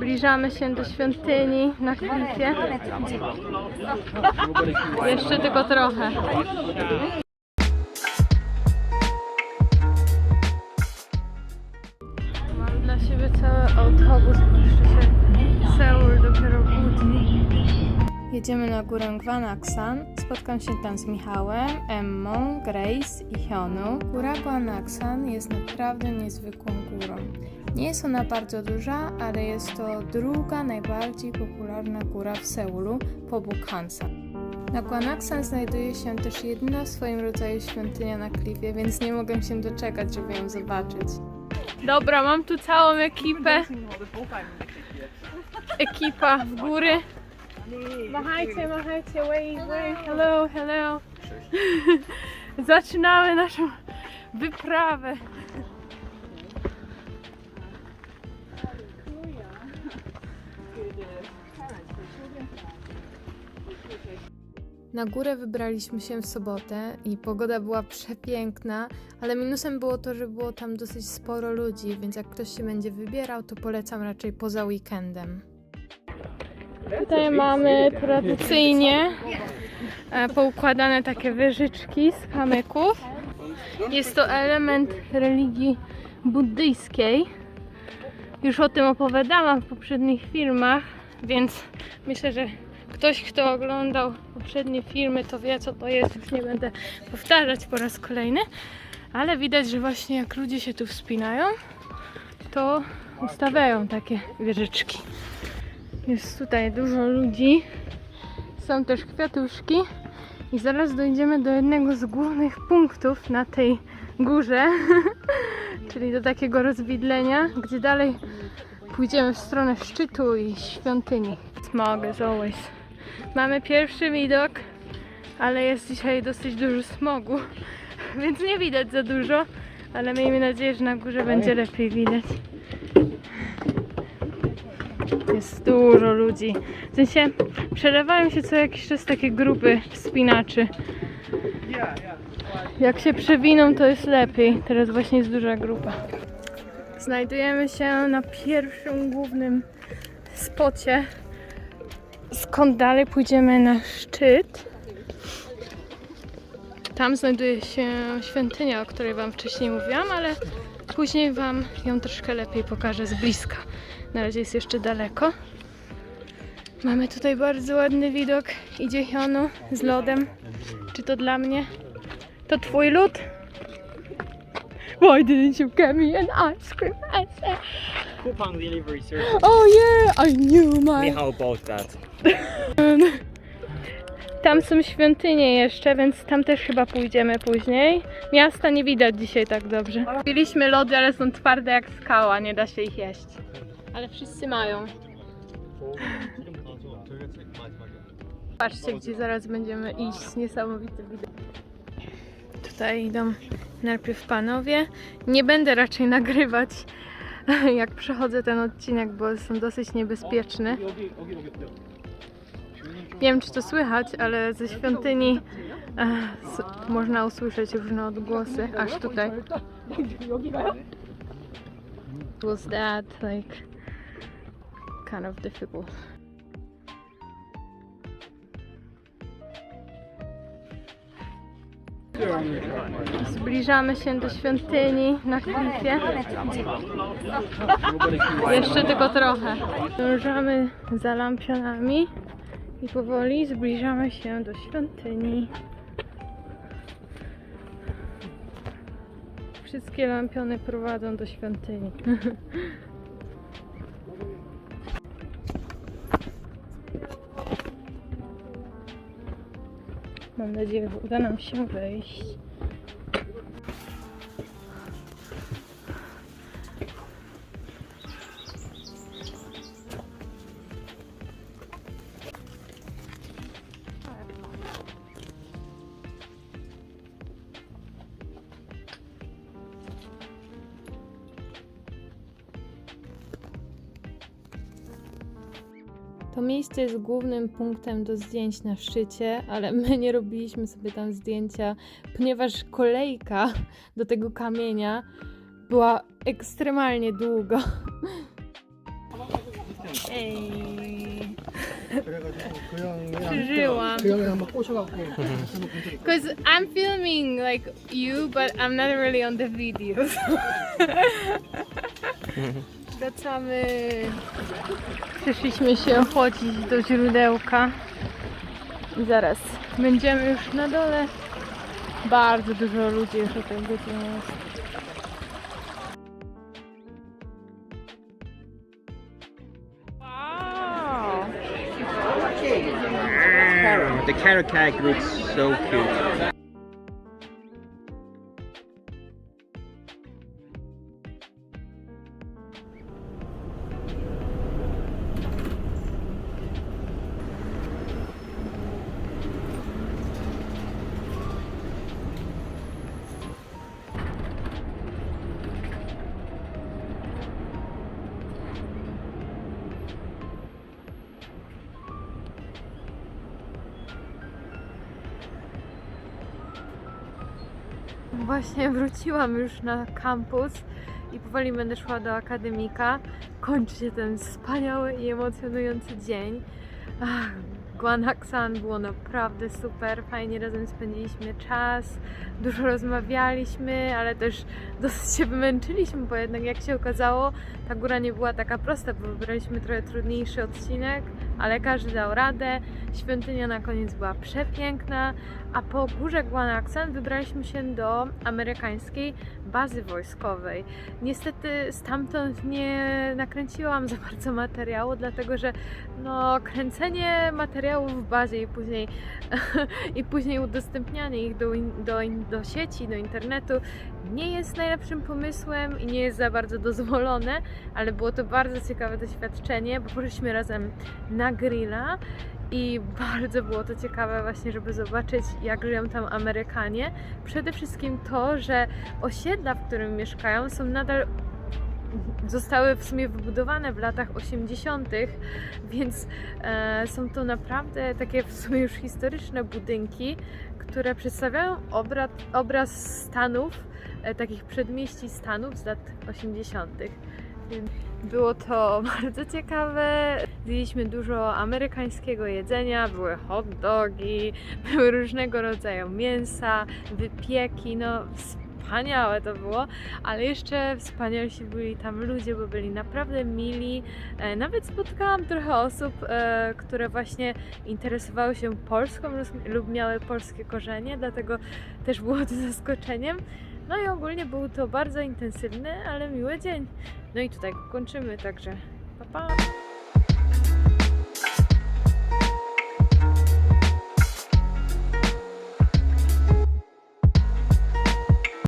Zbliżamy się do świątyni na klifie. Jeszcze tylko trochę. Jedziemy na górę Gwanaksan. Spotkam się tam z Michałem, Emmą, Grace i Hyonu. Góra Gwanaksan jest naprawdę niezwykłą górą. Nie jest ona bardzo duża, ale jest to druga najbardziej popularna góra w Seulu po Bukhansan. Na Gwanaksan znajduje się też jedyna w swoim rodzaju świątynia na klifie, więc nie mogę się doczekać, żeby ją zobaczyć. Dobra, mam tu całą ekipę. Ekipa w góry. Machajcie, machajcie, wave, wave, hello, hello. Zaczynamy naszą wyprawę. Na górę wybraliśmy się w sobotę i pogoda była przepiękna, ale minusem było to, że było tam dosyć sporo ludzi, więc jak ktoś się będzie wybierał, to polecam raczej poza weekendem. Tutaj mamy tradycyjnie e, poukładane takie wyżyczki z kamyków. Jest to element religii buddyjskiej. Już o tym opowiadałam w poprzednich filmach, więc myślę, że ktoś, kto oglądał poprzednie filmy, to wie, co to jest. Już nie będę powtarzać po raz kolejny, ale widać, że właśnie jak ludzie się tu wspinają, to ustawiają takie wieżyczki. Jest tutaj dużo ludzi. Są też kwiatuszki. I zaraz dojdziemy do jednego z głównych punktów na tej górze, czyli do takiego rozwidlenia, gdzie dalej pójdziemy w stronę szczytu i świątyni. Smog as always. Mamy pierwszy widok, ale jest dzisiaj dosyć dużo smogu, więc nie widać za dużo, ale miejmy nadzieję, że na górze będzie lepiej widać. Jest dużo ludzi. W sensie przelewają się co jakiś czas takie grupy wspinaczy. Jak się przewiną, to jest lepiej. Teraz właśnie jest duża grupa. Znajdujemy się na pierwszym głównym spocie. Skąd dalej pójdziemy na szczyt? Tam znajduje się świątynia, o której Wam wcześniej mówiłam, ale później Wam ją troszkę lepiej pokażę z bliska. Na razie jest jeszcze daleko. Mamy tutaj bardzo ładny widok. Idzie Hyonu z lodem. Czy to dla mnie? To twój lód? Why didn't you get me an ice cream? Coupon delivery service. oh yeah, I knew my... Michał about that. Tam są świątynie jeszcze, więc tam też chyba pójdziemy później. Miasta nie widać dzisiaj tak dobrze. Kupiliśmy lody, ale są twarde jak skała, nie da się ich jeść. Ale wszyscy mają. Patrzcie, gdzie zaraz będziemy iść. Niesamowity widok. Tutaj idą najpierw panowie. Nie będę raczej nagrywać, jak przechodzę ten odcinek, bo są dosyć niebezpieczne. Nie wiem, czy to słychać, ale ze świątyni e, s- można usłyszeć różne odgłosy, aż tutaj. Was that like kind of difficult? Zbliżamy się do świątyni na klifie. Jeszcze tylko trochę. Dążamy za lampionami. I powoli zbliżamy się do świątyni. Wszystkie lampiony prowadzą do świątyni. Mam nadzieję, że uda nam się wejść. To miejsce jest głównym punktem do zdjęć na szczycie, ale my nie robiliśmy sobie tam zdjęcia, ponieważ kolejka do tego kamienia była ekstremalnie długo. Ej. Because I'm filming like you, but I'm not really on the videos. Wracamy. Przyszliśmy się chodzić do źródełka. I zaraz będziemy już na dole. Bardzo dużo ludzi już o tej godzinie jest. Wow! The carrot cake looks so cute. Właśnie wróciłam już na kampus i powoli będę szła do akademika. Kończy się ten wspaniały i emocjonujący dzień. Ach, Guanaksan było naprawdę super, fajnie razem spędziliśmy czas, dużo rozmawialiśmy, ale też dosyć się wymęczyliśmy, bo jednak jak się okazało, ta góra nie była taka prosta, bo wybraliśmy trochę trudniejszy odcinek, ale każdy dał radę. Świątynia na koniec była przepiękna, a po górze Guanaksan wybraliśmy się do amerykańskiej bazy wojskowej. Niestety stamtąd nie nakręciłam za bardzo materiału, dlatego że no, kręcenie materiałów w bazie i później, i później udostępnianie ich do, do, do sieci, do internetu nie jest najlepszym pomysłem i nie jest za bardzo dozwolone, ale było to bardzo ciekawe doświadczenie, bo poszliśmy razem na grilla i bardzo było to ciekawe właśnie, żeby zobaczyć jak żyją tam Amerykanie. Przede wszystkim to, że osiedla, w którym mieszkają są nadal zostały w sumie wybudowane w latach 80., więc e, są to naprawdę takie w sumie już historyczne budynki, które przedstawiają obraz, obraz Stanów, e, takich przedmieści Stanów z lat 80. Więc było to bardzo ciekawe. Zjedliśmy dużo amerykańskiego jedzenia, były hot dogi, były różnego rodzaju mięsa, wypieki, no wspaniałe to było, ale jeszcze wspanialsi byli tam ludzie, bo byli naprawdę mili. E, Nawet spotkałam trochę osób, e, które właśnie interesowały się Polską lub- lub miały polskie korzenie, dlatego też było to zaskoczeniem. No i ogólnie był to bardzo intensywny, ale miły dzień. No i tutaj kończymy, także pa pa!